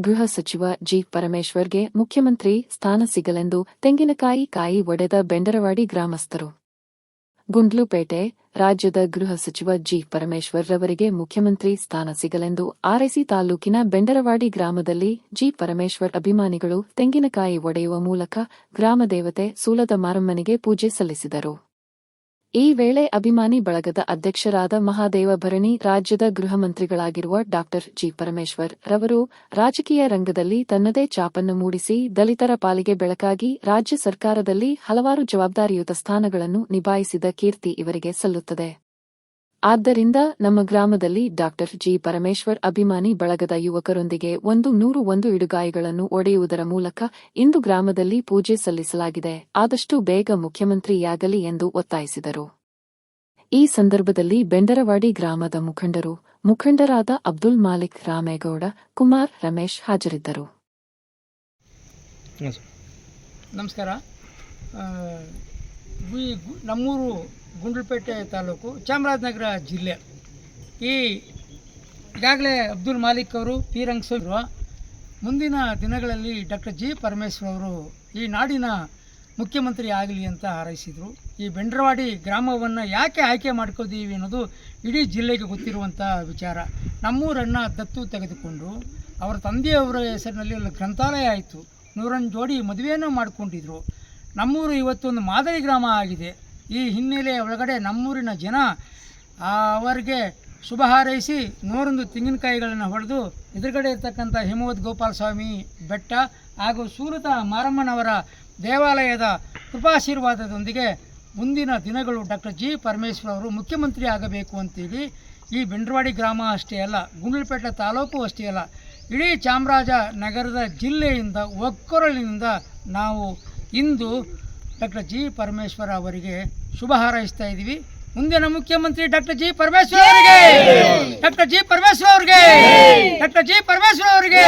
ಗೃಹ ಸಚಿವ ಜಿ. ಪರಮೇಶ್ವರ್ಗೆ ಮುಖ್ಯಮಂತ್ರಿ ಸ್ಥಾನ ಸಿಗಲೆಂದು ತೆಂಗಿನಕಾಯಿ ಕಾಯಿ ಒಡೆದ ಬೆಂಡರವಾಡಿ ಗ್ರಾಮಸ್ಥರು. ಗುಂಡ್ಲುಪೇಟೆ ರಾಜ್ಯದ ಗೃಹ ಸಚಿವ ಜಿ. ಪರಮೇಶ್ವರ್ ರವರಿಗೆ ಮುಖ್ಯಮಂತ್ರಿ ಸ್ಥಾನ ಸಿಗಲೆಂದು ಆರ್ಐಸಿ ತಾಲೂಕಿನ ಬೆಂಡರವಾಡಿ ಗ್ರಾಮದಲ್ಲಿ ಜಿ. ಪರಮೇಶ್ವರ್ ಅಭಿಮಾನಿಗಳು ತೆಂಗಿನಕಾಯಿ ಒಡೆಯುವ ಮೂಲಕ ಗ್ರಾಮ ದೇವತೆ ಸೂಲದ ಮಾರಮ್ಮನಿಗೆ ಪೂಜೆ ಸಲ್ಲಿಸಿದರು. ಈ ವೇಳೆ ಅಭಿಮಾನಿ ಬಳಗದ ಅಧ್ಯಕ್ಷರಾದ ಮಹಾದೇವ ಭರಣಿ ರಾಜ್ಯದ ಗೃಹ ಮಂತ್ರಿಗಳಾಗಿರುವ ಡಾ ಜಿ. ಪರಮೇಶ್ವರ್ ರವರು ರಾಜಕೀಯ ರಂಗದಲ್ಲಿ ತನ್ನದೇ ಚಾಪನ್ನು ಮೂಡಿಸಿ ದಲಿತರ ಪಾಲಿಗೆ ಬೆಳಕಾಗಿ ರಾಜ್ಯ ಸರ್ಕಾರದಲ್ಲಿ ಹಲವಾರು ಜವಾಬ್ದಾರಿಯುತ ಸ್ಥಾನಗಳನ್ನು ನಿಭಾಯಿಸಿದ ಕೀರ್ತಿ ಇವರಿಗೆ ಸಲ್ಲುತ್ತದೆ. ಆದ್ದರಿಂದ ನಮ್ಮ ಗ್ರಾಮದಲ್ಲಿ ಡಾಕ್ಟರ್ ಜಿ. ಪರಮೇಶ್ವರ್ ಅಭಿಮಾನಿ ಬಳಗದ ಯುವಕರೊಂದಿಗೆ ಒಂದು ನೂರು ಒಂದು ಇಡುಗಾಯಿಗಳನ್ನು ಒಡೆಯುವುದರ ಮೂಲಕ ಇಂದು ಗ್ರಾಮದಲ್ಲಿ ಪೂಜೆ ಸಲ್ಲಿಸಲಾಗಿದೆ. ಆದಷ್ಟು ಬೇಗ ಮುಖ್ಯಮಂತ್ರಿಯಾಗಲಿ ಎಂದು ಒತ್ತಾಯಿಸಿದರು. ಈ ಸಂದರ್ಭದಲ್ಲಿ ಬೆಂಡರವಾಡಿ ಗ್ರಾಮದ ಮುಖಂಡರು ಮುಖಂಡರಾದ ಅಬ್ದುಲ್ ಮಾಲಿಕ್ ರಾಮೇಗೌಡ ಕುಮಾರ್ ರಮೇಶ್ ಹಾಜರಿದ್ದರು. ನಮಸ್ಕಾರ. ನಮ್ಮೂರು ಗುಂಡ್ಲುಪೇಟೆ ತಾಲೂಕು ಚಾಮರಾಜನಗರ ಜಿಲ್ಲೆ. ಈ ಈಗಾಗಲೇ ಅಬ್ದುಲ್ ಮಾಲಿಕ್ ಅವರು, ಪಿ ರಂಗಸ್ವಾಮಿ ಮುಂದಿನ ದಿನಗಳಲ್ಲಿ ಡಾಕ್ಟರ್ ಜಿ ಪರಮೇಶ್ವರ್ ಅವರು ಈ ನಾಡಿನ ಮುಖ್ಯಮಂತ್ರಿ ಆಗಲಿ ಅಂತ ಹಾರೈಸಿದರು. ಈ ಬೆಂಡ್ರವಾಡಿ ಗ್ರಾಮವನ್ನು ಯಾಕೆ ಆಯ್ಕೆ ಮಾಡ್ಕೋದೀವಿ ಅನ್ನೋದು ಇಡೀ ಜಿಲ್ಲೆಗೆ ಗೊತ್ತಿರುವಂಥ ವಿಚಾರ. ನಮ್ಮೂರನ್ನು ದತ್ತು ತೆಗೆದುಕೊಂಡು ಅವರ ತಂದೆಯವರ ಹೆಸರಿನಲ್ಲಿ ಒಂದು ಗ್ರಂಥಾಲಯ ಆಯಿತು. ನೂರೊಂದು ಜೋಡಿ ಮದುವೆಯನ್ನು ಮಾಡಿಕೊಂಡಿದ್ರು. ನಮ್ಮೂರು ಇವತ್ತೊಂದು ಮಾದರಿ ಗ್ರಾಮ ಆಗಿದೆ. ಈ ಹಿನ್ನೆಲೆಯ ಒಳಗಡೆ ನಮ್ಮೂರಿನ ಜನ ಅವರಿಗೆ ಶುಭ ಹಾರೈಸಿ ನೂರೊಂದು ತೆಂಗಿನಕಾಯಿಗಳನ್ನು ಹೊಡೆದು ಎದುರುಗಡೆ ಇರತಕ್ಕಂಥ ಹಿಮವದ್ ಗೋಪಾಲ ಸ್ವಾಮಿ ಬೆಟ್ಟ ಹಾಗೂ ಸೂರತ ಮಾರಮ್ಮನವರ ದೇವಾಲಯದ ಕೃಪಾಶೀರ್ವಾದದೊಂದಿಗೆ ಮುಂದಿನ ದಿನಗಳು ಡಾಕ್ಟರ್ ಜಿ ಪರಮೇಶ್ವರ್ ಅವರು ಮುಖ್ಯಮಂತ್ರಿ ಆಗಬೇಕು ಅಂತೇಳಿ ಈ ಬೆಂಡ್ರವಾಡಿ ಗ್ರಾಮ ಅಷ್ಟೇ ಅಲ್ಲ, ಗುಂಡ್ಲಪೇಟೆ ತಾಲೂಕು ಅಷ್ಟೇ ಅಲ್ಲ, ಇಡೀ ಚಾಮರಾಜನಗರದ ಜಿಲ್ಲೆಯಿಂದ ಒಕ್ಕೊರಳಿನಿಂದ ನಾವು ಇಂದು ಡಾಕ್ಟರ್ ಜಿ ಪರಮೇಶ್ವರ ಅವರಿಗೆ ಶುಭ ಹಾರೈಸ್ತಾ ಇದ್ದೀವಿ. ಮುಂದಿನ ಮುಖ್ಯಮಂತ್ರಿ ಡಾಕ್ಟರ್ ಜಿ ಪರಮೇಶ್ವರ ಅವರಿಗೆ ಡಾಕ್ಟರ್ ಜಿ ಪರಮೇಶ್ವರ ಅವರಿಗೆ ಡಾಕ್ಟರ್ ಜಿ ಪರಮೇಶ್ವರ ಅವರಿಗೆ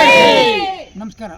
ನಮಸ್ಕಾರ.